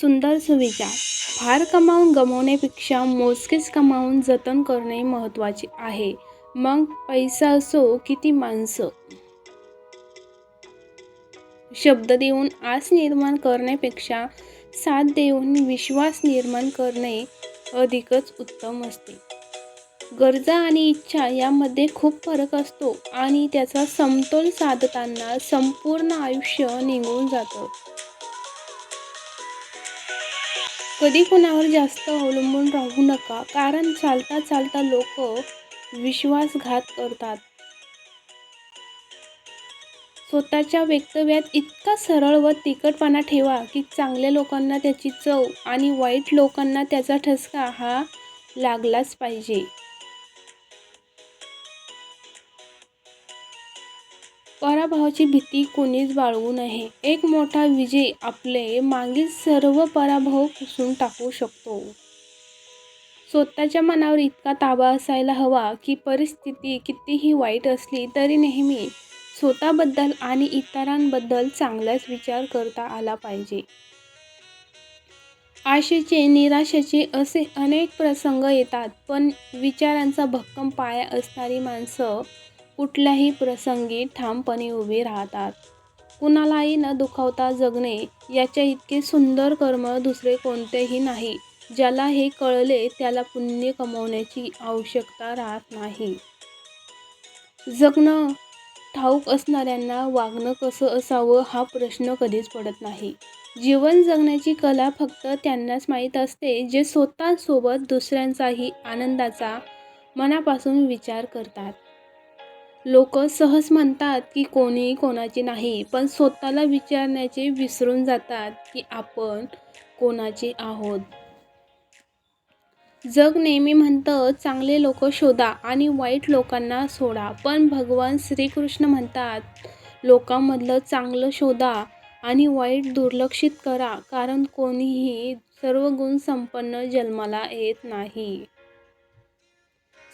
सुंदर सुविचार. फार कमावून गमावण्यापेक्षा मोजकेच कमावून जतन करणे महत्त्वाचे आहे. मग पैसा असो किती माणसं? शब्द देऊन आस निर्माण करण्यापेक्षा साथ देऊन विश्वास निर्माण करणे अधिकच उत्तम असते. गरजा आणि इच्छा यामध्ये खूप फरक असतो आणि त्याचा समतोल साधताना संपूर्ण आयुष्य निघून जातं. कधी कुणावर जास्त अवलंबून राहू नका कारण चालता चालता लोक विश्वासघात करतात. स्वतःच्या वक्तव्यात इतका सरळ व तिखटपणा ठेवा की चांगल्या लोकांना त्याची चव आणि वाईट लोकांना त्याचा ठसका हा लागलाच पाहिजे. पराभवाची भीती कोणीच बाळगू नये. एक मोठा विजय आपले मागील सर्व पराभव पुसून टाकू शकतो. स्वतःच्या मनावर इतका ताबा असायला हवा की परिस्थिती कितीही वाईट असली तरी नेहमी स्वतःबद्दल आणि इतरांबद्दल चांगलाच विचार करता आला पाहिजे. आशेचे निराशेचे असे अनेक प्रसंग येतात पण विचारांचा भक्कम पाया असणारी माणसं कुठल्याही प्रसंगी ठामपणे उभे राहतात. कुणालाही न दुखावता जगणे याच्या इतके सुंदर कर्म दुसरे कोणतेही नाही ज्याला हे कळले त्याला पुण्य कमवण्याची आवश्यकता राहत नाही. जगणं ठाऊक असणाऱ्यांना वागणं कसं असावं हा प्रश्न कधीच पडत नाही. जीवन जगण्याची कला फक्त त्यांनाच माहीत असते जे स्वतःसोबत दुसऱ्यांचाही आनंदाचा मनापासून विचार करतात. लोक सहज म्हणतात की कोणी कोणाचे नाही पण स्वतःला विचारण्याचे विसरून जातात की आपण कोणाचे आहोत. जग नेहमी म्हणतं चांगले लोक शोधा आणि वाईट लोकांना सोडा. पण भगवान श्रीकृष्ण म्हणतात लोकांमधलं चांगलं शोधा आणि वाईट दुर्लक्षित करा कारण कोणीही सर्व गुण संपन्न जन्माला येत नाही.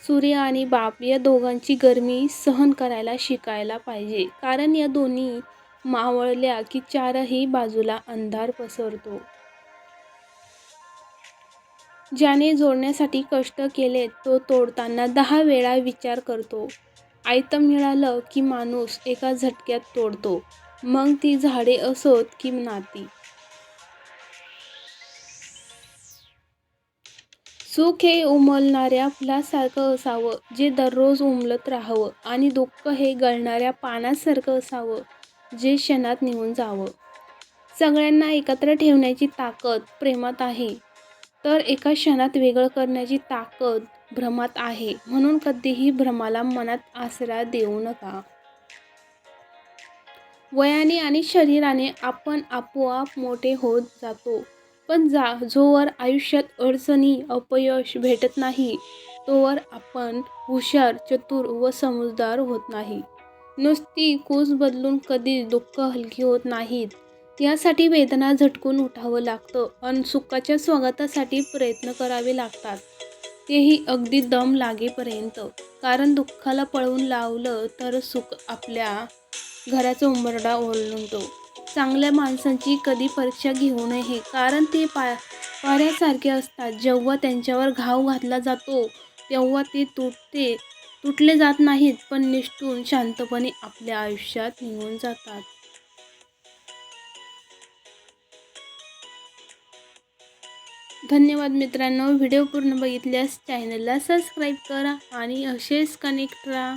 सूर्य आणि बाप या दोघांची गरमी सहन करायला शिकायला पाहिजे. कारण या दोन्ही मावळल्या की चारही बाजूला अंधार पसरतो. ज्याने जोडण्यासाठी कष्ट केले तो तोडताना दहा वेळा विचार करतो. आयतं मिळालं की माणूस एका झटक्यात तोडतो. मग ती झाडे असोत की नाती. सुख हे उमलणाऱ्या फुलासारखं असावं जे दररोज उमलत राहावं आणि दुःख हे गळणाऱ्या पानासारखं असावं जे क्षणात निघून जावं. सगळ्यांना एकत्र ठेवण्याची ताकद प्रेमात आहे. तर एका क्षणात वेगळं करण्याची ताकद भ्रमात आहे म्हणून कधीही भ्रमाला मनात आसरा देऊ नका. वयाने आणि शरीराने आपण आपोआप मोठे होत जातो. पण जा जोवर आयुष्यात अडचणी अपयश भेटत नाही तोवर आपण हुशार चतुर व समजदार होत नाही. नुसती कोस बदलून कधी दुःख हलकी होत नाहीत. यासाठी वेदना झटकून उठावं लागतं अन सुखाच्या स्वागतासाठी प्रयत्न करावे लागतात. तेही अगदी दम लागेपर्यंत. कारण दुःखाला पळवून लावलं तर सुख आपल्या घराचा उंबरडा ओलांडतो. चांगल्या माणसांची कधी परीक्षा घेऊ नये. कारण ते पा पाऱ्यासारखे असतात. जेव्हा त्यांच्यावर घाव घातला जातो तेव्हा ते तुटते तुटले जात नाहीत पण निष्ठून शांतपणे आपल्या आयुष्यात निघून जातात. धन्यवाद मित्रांनो. व्हिडिओ पूर्ण बघितल्यास चॅनलला सबस्क्राईब करा आणि असेच कनेक्ट राहा.